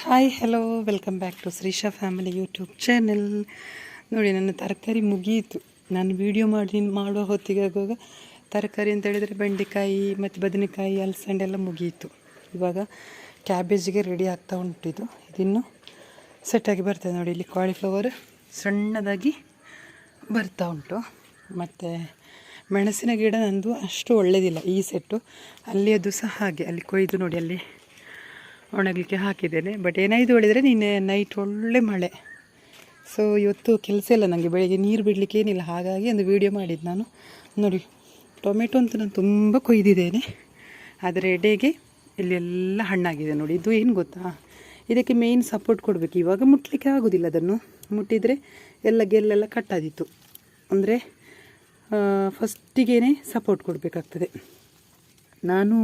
Hi hello welcome back to Shreesha family YouTube channel ನೋಡಿ, ನನ್ನ ತರಕಾರಿ ಮುಗಿಯಿತು ನಾನು ವೀಡಿಯೋ ಮಾಡಿ ಮಾಡುವ ಹೊತ್ತಿಗೆ ಆಗುವಾಗ ತರಕಾರಿ ಅಂತ ಹೇಳಿದರೆ ಬೆಂಡೆಕಾಯಿ ಮತ್ತು ಬದನೆಕಾಯಿ, ಅಲಸಂಡೆ ಎಲ್ಲ ಮುಗಿಯಿತು ಇವಾಗ ಕ್ಯಾಬೇಜಿಗೆ ರೆಡಿ ಆಗ್ತಾ ಉಂಟು ಇದು. ಇದಿನ್ನು ಸೆಟ್ಟಾಗಿ ಬರ್ತದೆ ನೋಡಿ, ಇಲ್ಲಿ ಕಾಲಿಫ್ಲವರ್ ಸಣ್ಣದಾಗಿ ಬರ್ತಾ ಉಂಟು. ಮತ್ತು ಮೆಣಸಿನ ಗಿಡ ನಂದು ಅಷ್ಟು ಒಳ್ಳೆಯದಿಲ್ಲ ಈ ಸೆಟ್ಟು ಅಲ್ಲಿ ಅದು ಸಹ ಹಾಗೆ, ಅಲ್ಲಿ ಕೊಯ್ದು ನೋಡಿ, ಅಲ್ಲಿ ಒಣಗಲಿಕ್ಕೆ ಹಾಕಿದ್ದೇನೆ. ಬಟ್ ಏನಾಯಿತು ಹೇಳಿದರೆ ನಿನ್ನೆ ನೈಟ್ ಒಳ್ಳೆ ಮಳೆ. ಸೊ ಇವತ್ತು ಕೆಲಸ ಇಲ್ಲ ನನಗೆ ಬೆಳಿಗ್ಗೆ ನೀರು ಬಿಡಲಿಕ್ಕೆ ಏನಿಲ್ಲ. ಹಾಗಾಗಿ ಒಂದು ವೀಡಿಯೋ ಮಾಡಿದ್ದು ನಾನು. ನೋಡಿ, ಟೊಮೆಟೊ ಅಂತ ನಾನು ತುಂಬ ಕೊಯ್ದಿದ್ದೇನೆ. ಆದರೆ ಎಡೆಗೆ ಇಲ್ಲೆಲ್ಲ ಹಣ್ಣಾಗಿದೆ ನೋಡಿ. ಇದು ಏನು ಗೊತ್ತಾ? ಇದಕ್ಕೆ ಮೇಯ್ನ್ ಸಪೋರ್ಟ್ ಕೊಡಬೇಕು. ಇವಾಗ ಮುಟ್ಲಿಕ್ಕೆ ಆಗೋದಿಲ್ಲ ಅದನ್ನು. ಮುಟ್ಟಿದರೆ ಎಲ್ಲ ಗೆಲ್ಲೆಲ್ಲ ಕಟ್ಟಾದಿತ್ತು ಅಂದರೆ ಫಸ್ಟಿಗೇ ಸಪೋರ್ಟ್ ಕೊಡಬೇಕಾಗ್ತದೆ. ನಾನು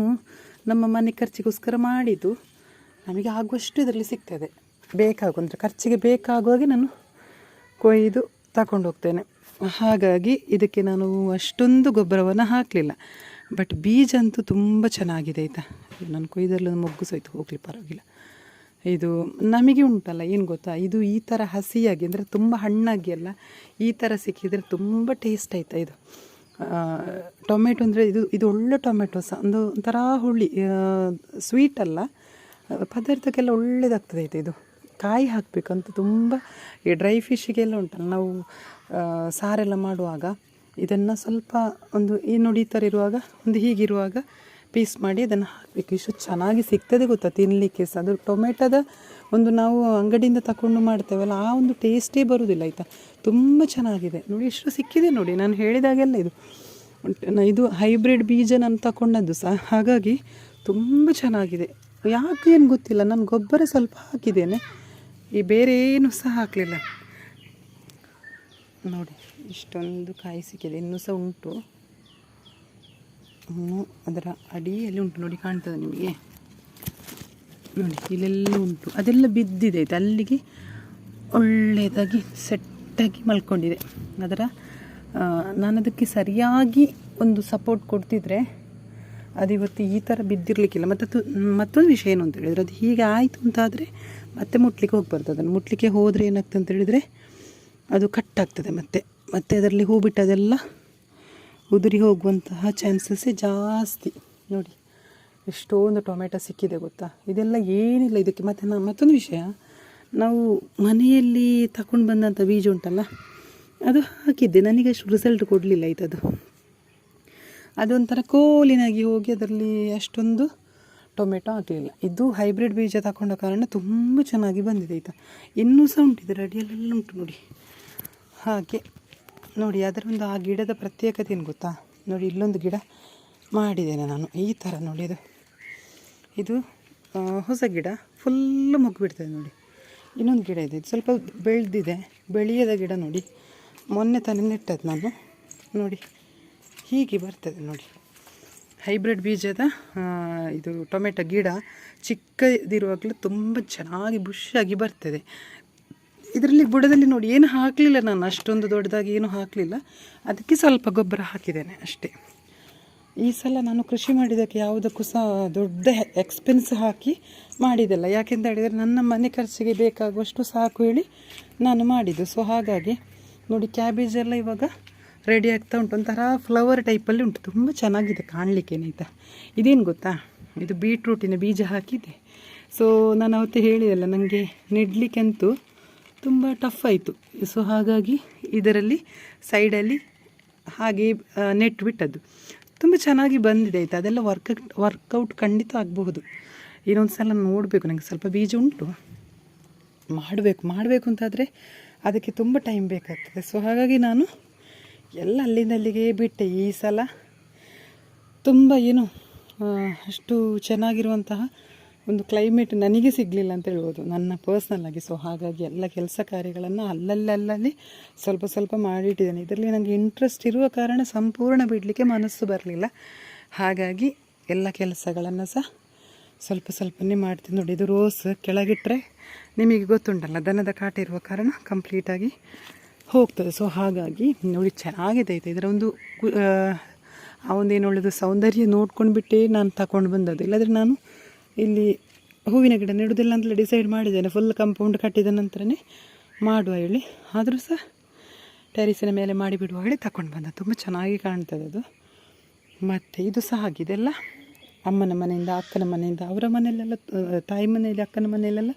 ನಮ್ಮ ಮನೆ ಖರ್ಚಿಗೋಸ್ಕರ ಮಾಡಿದ್ದು. ನಮಗೆ ಆಗುವಷ್ಟು ಇದರಲ್ಲಿ ಸಿಗ್ತದೆ. ಬೇಕಾಗುವ, ಅಂದರೆ ಖರ್ಚಿಗೆ ಬೇಕಾಗುವಾಗೆ ನಾನು ಕೊಯ್ದು ತಗೊಂಡು ಹೋಗ್ತೇನೆ. ಹಾಗಾಗಿ ಇದಕ್ಕೆ ನಾನು ಅಷ್ಟೊಂದು ಗೊಬ್ಬರವನ್ನು ಹಾಕಲಿಲ್ಲ. ಬಟ್ ಬೀಜ ಅಂತೂ ತುಂಬ ಚೆನ್ನಾಗಿದೆ ಆಯಿತಾ? ನಾನು ಕೊಯ್ದಲ್ಲಿ ಮೊಗ್ಗು ಸೋಯ್ತು ಹೋಗಲಿ, ಪರವಾಗಿಲ್ಲ. ಇದು ನಮಗೆ ಉಂಟಲ್ಲ, ಏನು ಗೊತ್ತಾ? ಇದು ಈ ಥರ ಹಸಿಯಾಗಿ, ಅಂದರೆ ತುಂಬ ಹಣ್ಣಾಗಿ ಅಲ್ಲ, ಈ ಥರ ಸಿಕ್ಕಿದರೆ ತುಂಬ ಟೇಸ್ಟ್ ಆಯಿತಾ ಇದು? ಟೊಮೆಟೊ ಅಂದರೆ ಇದು ಇದು ಒಳ್ಳೆ ಟೊಮೆಟೊ ಸಹ. ಒಂದು ಒಂಥರ ಹುಳಿ ಸ್ವೀಟ್ ಅಲ್ಲ. ಪದಾರ್ಥಕ್ಕೆಲ್ಲ ಒಳ್ಳೇದಾಗ್ತದೆ ಆಯಿತು ಇದು. ಕಾಯಿ ಹಾಕಬೇಕಂತ ತುಂಬ, ಈ ಡ್ರೈ ಫಿಶ್ಗೆಲ್ಲ ಉಂಟಲ್ಲ, ನಾವು ಸಾರೆಲ್ಲ ಮಾಡುವಾಗ ಇದನ್ನು ಸ್ವಲ್ಪ ಒಂದು ಈ ನೋಡಿ ಥರ ಇರುವಾಗ, ಒಂದು ಹೀಗಿರುವಾಗ ಪೀಸ್ ಮಾಡಿ ಅದನ್ನು ಹಾಕಬೇಕು. ಇಷ್ಟು ಚೆನ್ನಾಗಿ ಸಿಗ್ತದೆ ಗೊತ್ತಾ ತಿನ್ನಲಿಕ್ಕೆ ಸಹ ಅದು ಟೊಮೆಟೊದ ಒಂದು ನಾವು ಅಂಗಡಿಯಿಂದ ತಗೊಂಡು ಮಾಡ್ತೇವಲ್ಲ, ಆ ಒಂದು ಟೇಸ್ಟೇ ಬರುವುದಿಲ್ಲ ಆಯಿತಾ? ತುಂಬ ಚೆನ್ನಾಗಿದೆ. ನೋಡಿ, ಇಷ್ಟು ಸಿಕ್ಕಿದೆ ನೋಡಿ, ನಾನು ಹೇಳಿದಾಗೆಲ್ಲ ಇದು. ಇದು ಹೈಬ್ರಿಡ್ ಬೀಜ ನಾನು ತಗೊಂಡದ್ದು ಸಹ. ಹಾಗಾಗಿ ತುಂಬ ಚೆನ್ನಾಗಿದೆ. ಯಾಕೆ ಏನು ಗೊತ್ತಿಲ್ಲ, ನಾನು ಗೊಬ್ಬರ ಸ್ವಲ್ಪ ಹಾಕಿದ್ದೇನೆ. ಈ ಬೇರೆ ಏನು ಸಹ ಹಾಕಲಿಲ್ಲ. ನೋಡಿ, ಇಷ್ಟೊಂದು ಕಾಯಿ ಸಿಕ್ಕಿದೆ, ಇನ್ನೂ ಸಹ ಉಂಟು. ಇನ್ನೂ ಅದರ ಅಡಿಯಲ್ಲಿ ಉಂಟು, ನೋಡಿ ಕಾಣ್ತದೆ ನಿಮಗೆ. ನೋಡಿ, ಇಲ್ಲೆಲ್ಲ ಉಂಟು. ಅದೆಲ್ಲ ಬಿದ್ದಿದೆ ಆಯ್ತು ಅಲ್ಲಿಗೆ ಒಳ್ಳೆಯದಾಗಿ ಸೆಟ್ಟಾಗಿ ಮಲ್ಕೊಂಡಿದೆ. ಅದರ ನಾನು ಅದಕ್ಕೆ ಸರಿಯಾಗಿ ಒಂದು ಸಪೋರ್ಟ್ ಕೊಡ್ತಿದ್ರೆ ಅದು ಇವತ್ತು ಈ ಥರ ಬಿದ್ದಿರಲಿಕ್ಕಿಲ್ಲ. ಮತ್ತು ತು, ಮತ್ತೊಂದು ವಿಷಯ ಏನು ಅಂತ ಹೇಳಿದರೆ, ಅದು ಹೀಗೆ ಆಯಿತು ಅಂತಾದರೆ ಮತ್ತೆ ಮುಟ್ಲಿಕ್ಕೆ ಹೋಗ್ಬಾರ್ದು. ಅದನ್ನು ಮುಟ್ಲಿಕ್ಕೆ ಹೋದರೆ ಏನಾಗ್ತದೆ ಅಂತ ಹೇಳಿದರೆ, ಅದು ಕಟ್ಟಾಗ್ತದೆ ಮತ್ತೆ. ಮತ್ತೆ ಅದರಲ್ಲಿ ಹೂ ಬಿಟ್ಟದೆಲ್ಲ ಉದುರಿ ಹೋಗುವಂತಹ ಚಾನ್ಸಸ್ಸೇ ಜಾಸ್ತಿ. ನೋಡಿ ಎಷ್ಟೊಂದು ಟೊಮೆಟೊ ಸಿಕ್ಕಿದೆ ಗೊತ್ತಾ? ಇದೆಲ್ಲ ಏನಿಲ್ಲ ಇದಕ್ಕೆ. ಮತ್ತೆ ನಾ, ಮತ್ತೊಂದು ವಿಷಯ. ನಾವು ಮನೆಯಲ್ಲಿ ತಗೊಂಡು ಬಂದಂಥ ಬೀಜ ಉಂಟಲ್ಲ, ಅದು ಹಾಕಿದ್ದೆ. ನನಗೆ ಅಷ್ಟು ರಿಸಲ್ಟ್ ಕೊಡಲಿಲ್ಲ ಆಯ್ತದು. ಅದೊಂಥರ ಕೋಲಿನಾಗಿ ಹೋಗಿ ಅದರಲ್ಲಿ ಅಷ್ಟೊಂದು ಟೊಮೆಟೊ ಆಗಲಿಲ್ಲ ಇದು ಹೈಬ್ರಿಡ್ ಬೀಜ ತಗೊಂಡ ಕಾರಣ ತುಂಬ ಚೆನ್ನಾಗಿ ಬಂದಿದೆ ಆಯಿತಾ. ಇನ್ನೂ ಸಹ ಉಂಟಿದೆ ರೆಡಿಯಲ್ಲೆಲ್ಲ ಉಂಟು ನೋಡಿ. ಹಾಗೆ ನೋಡಿ, ಅದರ ಒಂದು ಆ ಗಿಡದ ಪ್ರತ್ಯೇಕತೆ ಏನು ಗೊತ್ತಾ? ನೋಡಿ, ಇಲ್ಲೊಂದು ಗಿಡ ಮಾಡಿದ್ದೇನೆ ನಾನು. ಈ ಥರ ನೋಡಿ, ಇದು ಇದು ಹೊಸ ಗಿಡ ಫುಲ್ಲು ಮೊಗ್ಗು ಬಿಡ್ತದೆ ನೋಡಿ. ಇನ್ನೊಂದು ಗಿಡ ಇದೆ, ಇದು ಸ್ವಲ್ಪ ಬೆಳೆದಿದೆ, ಬೆಳೆಯದ ಗಿಡ ನೋಡಿ. ಮೊನ್ನೆ ತಾನೇ ನೆಟ್ಟದ್ದು ನಾನು. ನೋಡಿ ಹೀಗೆ ಬರ್ತದೆ ನೋಡಿ. ಹೈಬ್ರಿಡ್ ಬೀಜದ ಇದು ಟೊಮೆಟೊ ಗಿಡ ಚಿಕ್ಕದಿರುವಾಗಲೂ ತುಂಬ ಚೆನ್ನಾಗಿ ಬುಷಾಗಿ ಬರ್ತದೆ. ಇದರಲ್ಲಿ ಬುಡದಲ್ಲಿ ನೋಡಿ ಏನು ಹಾಕಲಿಲ್ಲ ನಾನು, ಅಷ್ಟೊಂದು ದೊಡ್ಡದಾಗಿ ಏನು ಹಾಕಲಿಲ್ಲ. ಅದಕ್ಕೆ ಸ್ವಲ್ಪ ಗೊಬ್ಬರ ಹಾಕಿದ್ದೇನೆ ಅಷ್ಟೇ. ಈ ಸಲ ನಾನು ಕೃಷಿ ಮಾಡಿದ್ದಕ್ಕೆ ಯಾವುದಕ್ಕೂ ಸಹ ದೊಡ್ಡ ಎಕ್ಸ್ಪೆನ್ಸ್ ಹಾಕಿ ಮಾಡಿದ್ದಲ್ಲ. ಯಾಕೆಂತ ಹೇಳಿದರೆ ನನ್ನ ಮನೆ ಖರ್ಚಿಗೆ ಬೇಕಾಗುವಷ್ಟು ಸಾಕು ಹೇಳಿ ನಾನು ಮಾಡಿದ್ದು. ಸೊ ಹಾಗಾಗಿ ನೋಡಿ ಕ್ಯಾಬೇಜ್ ಎಲ್ಲ ಇವಾಗ ರೆಡಿ ಆಗ್ತಾ ಉಂಟು. ಒಂಥರ ಫ್ಲವರ್ ಟೈಪಲ್ಲಿ ಉಂಟು. ತುಂಬ ಚೆನ್ನಾಗಿದೆ ಕಾಣಲಿಕ್ಕೆ ಇದೇನು ಗೊತ್ತಾ? ಇದು ಬೀಟ್ರೂಟಿನ ಬೀಜ ಹಾಕಿದೆ ಸೊ ನಾನು ಅವತ್ತು ಹೇಳಿದಲ್ಲ ನನಗೆ ನೆಡಲಿಕ್ಕಂತೂ ತುಂಬ ಟಫ್ ಆಯಿತು. ಸೊ ಹಾಗಾಗಿ ಇದರಲ್ಲಿ ಸೈಡಲ್ಲಿ ಹಾಗೆ ನೆಟ್ ಬಿಟ್ಟದ್ದು. ತುಂಬ ಚೆನ್ನಾಗಿ ಬಂದಿದೆ ಆಯ್ತಾ? ಅದೆಲ್ಲ ವರ್ಕ್ ವರ್ಕೌಟ್ ಖಂಡಿತ ಆಗಬಹುದು. ಇನ್ನೊಂದು ಸಲ ನೋಡಬೇಕು. ನನಗೆ ಸ್ವಲ್ಪ ಬೀಜ ಉಂಟು. ಮಾಡಬೇಕು. ಮಾಡಬೇಕು ಅಂತಾದರೆ ಅದಕ್ಕೆ ತುಂಬ ಟೈಮ್ ಬೇಕಾಗ್ತದೆ. ಸೊ ಹಾಗಾಗಿ ನಾನು ಎಲ್ಲ ಅಲ್ಲಿಂದ ಅಲ್ಲಿಗೆ ಬಿಟ್ಟೆ ಈ ಸಲ. ತುಂಬ ಏನು ಅಷ್ಟು ಚೆನ್ನಾಗಿರುವಂತಹ ಒಂದು ಕ್ಲೈಮೇಟ್ ನನಗೆ ಸಿಗಲಿಲ್ಲ ಅಂತ ಹೇಳ್ಬೋದು. ನನ್ನ ಪರ್ಸ್ನಲ್ ಆಗಿ. ಸೊ ಹಾಗಾಗಿ ಎಲ್ಲ ಕೆಲಸ ಕಾರ್ಯಗಳನ್ನು ಅಲ್ಲಲ್ಲಲ್ಲಿ ಸ್ವಲ್ಪ ಸ್ವಲ್ಪ ಮಾಡಿಟ್ಟಿದ್ದೇನೆ. ಇದರಲ್ಲಿ ನನಗೆ ಇಂಟ್ರೆಸ್ಟ್ ಇರುವ ಕಾರಣ ಸಂಪೂರ್ಣ ಬಿಡಲಿಕ್ಕೆ ಮನಸ್ಸು ಬರಲಿಲ್ಲ. ಹಾಗಾಗಿ ಎಲ್ಲ ಕೆಲಸಗಳನ್ನು ಸಹ ಸ್ವಲ್ಪ ಸ್ವಲ್ಪನೇ ಮಾಡ್ತೀನಿ ನೋಡಿ. ಇದು ರೋಸ್ ಕೆಳಗಿಟ್ಟರೆ ನಿಮಗೆ ಗೊತ್ತುಂಟಲ್ಲ, ದನದ ಕಾಟ ಇರುವ ಕಾರಣ ಕಂಪ್ಲೀಟಾಗಿ ಹೋಗ್ತದೆ. ಸೊ ಹಾಗಾಗಿ ನೋಡಿ ಚೆನ್ನಾಗಿದೆ ಇದೆ. ಇದರ ಒಂದು ಆ, ಒಂದು ಏನು ಒಳ್ಳೆಯದು ಸೌಂದರ್ಯ ನೋಡ್ಕೊಂಡು ಬಿಟ್ಟೇ ನಾನು ತಗೊಂಡು ಬಂದದ್ದು. ಇಲ್ಲಾದರೆ ನಾನು ಇಲ್ಲಿ ಹೂವಿನ ಗಿಡ ನೆಡುವುದಿಲ್ಲ ಅಂತಲೇ ಡಿಸೈಡ್ ಮಾಡಿದ್ದೇನೆ. ಫುಲ್ ಕಂಪೌಂಡ್ ಕಟ್ಟಿದ ನಂತರನೇ ಮಾಡುವ ಹೇಳಿ. ಆದರೂ ಸಹ ಟೆರಿಸಿನ ಮೇಲೆ ಮಾಡಿಬಿಡುವ ಹೇಳಿ ತಗೊಂಡು ಬಂದ. ತುಂಬ ಚೆನ್ನಾಗಿ ಕಾಣ್ತದೆ ಅದು. ಮತ್ತು ಇದು ಸಹ ಆಗಿದೆಲ್ಲ ಅಮ್ಮನ ಮನೆಯಿಂದ ಅಕ್ಕನ ಮನೆಯಿಂದ ಅವರ ಮನೆಯಲ್ಲೆಲ್ಲ ತಾಯಿ ಮನೆಯಲ್ಲಿ ಅಕ್ಕನ ಮನೆಯಲ್ಲೆಲ್ಲ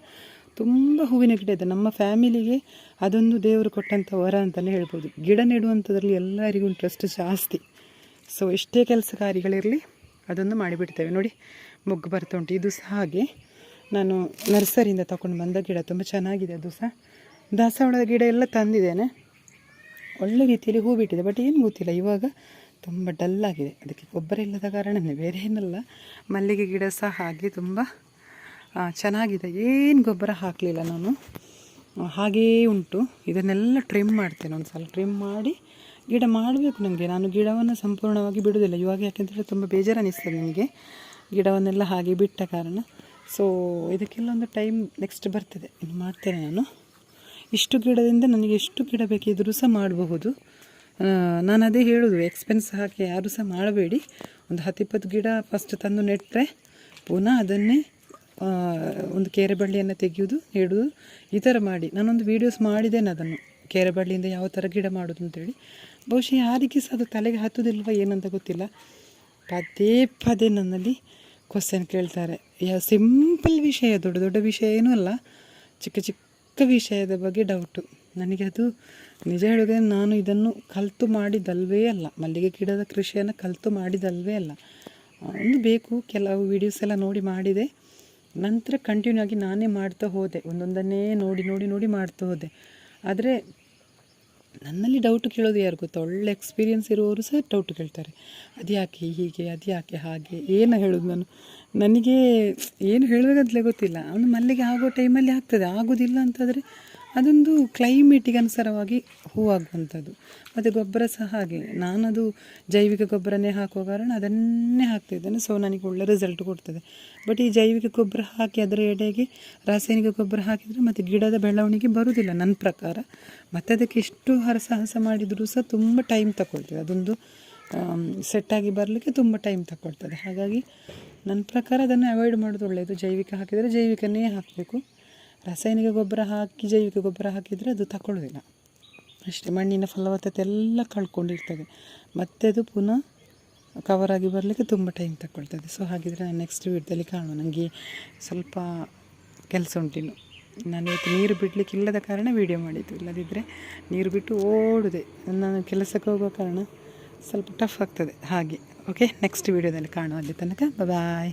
ತುಂಬ ಹೂವಿನ ಗಿಡ ಇದೆ. ನಮ್ಮ ಫ್ಯಾಮಿಲಿಗೆ ಅದೊಂದು ದೇವರು ಕೊಟ್ಟಂಥ ವರ ಅಂತಲೇ ಹೇಳ್ಬೋದು. ಗಿಡ ನೆಡುವಂಥದ್ರಲ್ಲಿ ಎಲ್ಲರಿಗೂ ಇಂಟ್ರೆಸ್ಟ್ ಜಾಸ್ತಿ. ಸೊ ಎಷ್ಟೇ ಕೆಲಸ ಕಾರ್ಯಗಳಿರಲಿ ಅದೊಂದು ಮಾಡಿಬಿಡ್ತೇವೆ. ನೋಡಿ, ಮೊಗ್ಗು ಬರ್ತಾ ಉಂಟು. ಇದು ಸಹ ಹಾಗೆ. ನಾನು ನರ್ಸರಿಯಿಂದ ತಗೊಂಡು ಬಂದ ಗಿಡ. ತುಂಬ ಚೆನ್ನಾಗಿದೆ ಅದು ಸಹ. ದಾಸವಾಳದ ಗಿಡ ಎಲ್ಲ ತಂದಿದ್ದೇನೆ. ಒಳ್ಳೆ ರೀತಿಯಲ್ಲಿ ಹೂ ಬಿಟ್ಟಿದೆ. ಬಟ್ ಏನು ಗೊತ್ತಿಲ್ಲ. ಇವಾಗ ತುಂಬ ಡಲ್ಲಾಗಿದೆ ಅದಕ್ಕೆ ಗೊಬ್ಬರ ಇಲ್ಲದ ಕಾರಣನೇ. ಬೇರೆ ಏನಲ್ಲ ಮಲ್ಲಿಗೆ ಗಿಡ ಸಹ ಹಾಗೆ ತುಂಬ ಚೆನ್ನಾಗಿದೆ. ಏನು ಗೊಬ್ಬರ ಹಾಕಲಿಲ್ಲ ನಾನು? ಹಾಗೇ ಉಂಟು. ಇದನ್ನೆಲ್ಲ ಟ್ರಿಮ್ ಮಾಡ್ತೇನೆ ಒಂದು ಸಲ ಟ್ರಿಮ್ ಮಾಡಿ ಗಿಡ ಮಾಡಬೇಕು ನನಗೆ ನಾನು ಗಿಡವನ್ನು ಸಂಪೂರ್ಣವಾಗಿ ಬಿಡೋದಿಲ್ಲ ಇವಾಗ ಯಾಕೆಂದರೆ ತುಂಬ ಬೇಜಾರು ಅನ್ನಿಸ್ತದೆ ನನಗೆ ಗಿಡವನ್ನೆಲ್ಲ ಹಾಗೆ ಬಿಟ್ಟ ಕಾರಣ. ಸೊ ಇದಕ್ಕೆಲ್ಲ ಒಂದು ಟೈಮ್ ನೆಕ್ಸ್ಟ್ ಬರ್ತದೆ. ಇನ್ನು ಮಾಡ್ತೇನೆ ನಾನು. ಇಷ್ಟು ಗಿಡದಿಂದ ನನಗೆ ಎಷ್ಟು ಗಿಡ ಬೇಕಿದ್ರೂ ಸಹ ಮಾಡಬಹುದು. ನಾನು ಅದೇ ಹೇಳೋದು. ಎಕ್ಸ್ಪೆನ್ಸ್ ಹಾಕಿ ಯಾರು ಸಹ ಮಾಡಬೇಡಿ. ಒಂದು ಹತ್ತಿಪ್ಪತ್ತು ಗಿಡ ಫಸ್ಟ್ ತಂದು ನೆಟ್ಟರೆ ಪುನಃ ಅದನ್ನೇ ಒಂದು ಕೆರೆ ಬಳ್ಳಿಯನ್ನು ತೆಗೆಯೋದು, ನೆಡೋದು, ಈ ಥರ ಮಾಡಿ. ನಾನೊಂದು ವೀಡಿಯೋಸ್ ಮಾಡಿದ್ದೇನೆ ಅದನ್ನು. ಕೇರೆ ಬಳ್ಳಿಯಿಂದ ಯಾವ ಥರ ಗಿಡ ಮಾಡೋದು ಅಂತೇಳಿ. ಬಹುಶಃ ಯಾರಿಗೆ ಸಹ ಅದು ತಲೆಗೆ ಹತ್ತೋದಿಲ್ವ ಏನಂತ ಗೊತ್ತಿಲ್ಲ. ಪದೇ ಪದೇ ನನ್ನಲ್ಲಿ ಕ್ವಶನ್ ಕೇಳ್ತಾರೆ. ಯಾವ ಸಿಂಪಲ್ ವಿಷಯ, ದೊಡ್ಡ ದೊಡ್ಡ ವಿಷಯ ಏನೂ ಅಲ್ಲ. ಚಿಕ್ಕ ಚಿಕ್ಕ ವಿಷಯದ ಬಗ್ಗೆ ಡೌಟು ನನಗೆ ಅದು ನಿಜ ಹೇಳಿದ್ರೆ ನಾನು ಇದನ್ನು ಕಲಿತು ಮಾಡಿದಲ್ವೇ ಅಲ್ಲ. ಮಲ್ಲಿಗೆ ಗಿಡದ ಕೃಷಿಯನ್ನು ಕಲಿತು ಮಾಡಿದಲ್ವೇ ಅಲ್ಲ. ಒಂದು ಬೇಕು. ಕೆಲವು ವೀಡಿಯೋಸ್ ಎಲ್ಲ ನೋಡಿ ಮಾಡಿದೆ. ನಂತರ ಕಂಟಿನ್ಯೂ ಆಗಿ ನಾನೇ ಮಾಡ್ತಾ ಹೋದೆ. ಒಂದೊಂದನ್ನೇ ನೋಡಿ ನೋಡಿ ನೋಡಿ ಮಾಡ್ತಾ ಹೋದೆ. ಆದರೆ ನನ್ನಲ್ಲಿ ಡೌಟ್ ಕೇಳೋದು ಯಾರು ಗೊತ್ತಾ? ಒಳ್ಳೆ ಎಕ್ಸ್ಪೀರಿಯನ್ಸ್ ಇರುವವರು ಸಹ ಡೌಟ್ ಕೇಳ್ತಾರೆ. ಅದು ಯಾಕೆ ಹೀಗೆ ಅದು ಯಾಕೆ ಹಾಗೆ? ಏನು ಹೇಳೋದು ನಾನು? ನನಗೆ ಏನು ಹೇಳಬೇಕಂತಲೇ ಗೊತ್ತಿಲ್ಲ. ಅವನು ಮಲ್ಲಿಗೆ ಆಗೋ ಟೈಮಲ್ಲಿ ಆಗ್ತದೆ. ಆಗೋದಿಲ್ಲ ಅಂತಂದರೆ ಅದೊಂದು ಕ್ಲೈಮೇಟಿಗೆ ಅನುಸಾರವಾಗಿ ಹೂವಾಗುವಂಥದ್ದು. ಮತ್ತು ಗೊಬ್ಬರ ಸಹ ಹಾಗೆ. ನಾನದು ಜೈವಿಕ ಗೊಬ್ಬರನೇ ಹಾಕುವ ಕಾರಣ ಅದನ್ನೇ ಹಾಕ್ತಿದ್ದೇನೆ ಸೊ ನನಗೆ ಒಳ್ಳೆ ರಿಸಲ್ಟ್ ಕೊಡ್ತದೆ. ಬಟ್ ಈ ಜೈವಿಕ ಗೊಬ್ಬರ ಹಾಕಿ ಅದರ ಎಡೆಗೆ ರಾಸಾಯನಿಕ ಗೊಬ್ಬರ ಹಾಕಿದರೆ ಮತ್ತು ಗಿಡದ ಬೆಳವಣಿಗೆ ಬರುವುದಿಲ್ಲ ನನ್ನ ಪ್ರಕಾರ. ಮತ್ತು ಅದಕ್ಕೆ ಎಷ್ಟು ಹರಸಾಹಸ ಮಾಡಿದರೂ ಸಹ ತುಂಬ ಟೈಮ್ ತಗೊಳ್ತದೆ. ಅದೊಂದು ಸೆಟ್ಟಾಗಿ ಬರಲಿಕ್ಕೆ ತುಂಬ ಟೈಮ್ ತಗೊಳ್ತದೆ. ಹಾಗಾಗಿ ನನ್ನ ಪ್ರಕಾರ ಅದನ್ನು ಅವಾಯ್ಡ್ ಮಾಡೋದು ಒಳ್ಳೆಯದು. ಜೈವಿಕ ಹಾಕಿದರೆ ಜೈವಿಕನೇ ಹಾಕಬೇಕು. ರಾಸಾಯನಿಕ ಗೊಬ್ಬರ ಹಾಕಿ, ಜೈವಿಕ ಗೊಬ್ಬರ ಹಾಕಿದರೆ ಅದು ತಗೊಳ್ಳೋದಿಲ್ಲ ಅಷ್ಟೇ, ಮಣ್ಣಿನ ಫಲವತ್ತತೆ ಎಲ್ಲ ಕಳ್ಕೊಂಡಿರ್ತದೆ. ಮತ್ತೆ ಅದು ಪುನಃ ಕವರಾಗಿ ಬರಲಿಕ್ಕೆ ತುಂಬ ಟೈಮ್ ತಗೊಳ್ತದೆ ಸೊ ಹಾಗಿದ್ರೆ ನಾನು ನೆಕ್ಸ್ಟ್ ವೀಡ್ದಲ್ಲಿ ಕಾಣುವ. ನನಗೆ ಸ್ವಲ್ಪ ಕೆಲಸ ಉಂಟಿನ್ನು ನಾನು ಇವತ್ತು ನೀರು ಬಿಡಲಿಕ್ಕೆ ಇಲ್ಲದ ಕಾರಣ ವೀಡಿಯೋ ಮಾಡಿದ್ದು. ಇಲ್ಲದಿದ್ದರೆ ನೀರು ಬಿಟ್ಟು ಓಡಿದೆ. ನಾನು ಕೆಲಸಕ್ಕೆ ಹೋಗೋ ಕಾರಣ ಸ್ವಲ್ಪ ಟಫ್ ಆಗ್ತದೆ. ಹಾಗೆ ಓಕೆ ನೆಕ್ಸ್ಟ್ ವೀಡಿಯೋದಲ್ಲಿ ಕಾಣುವ ಅಲ್ಲಿ ತನಕ. ಬಾಯ್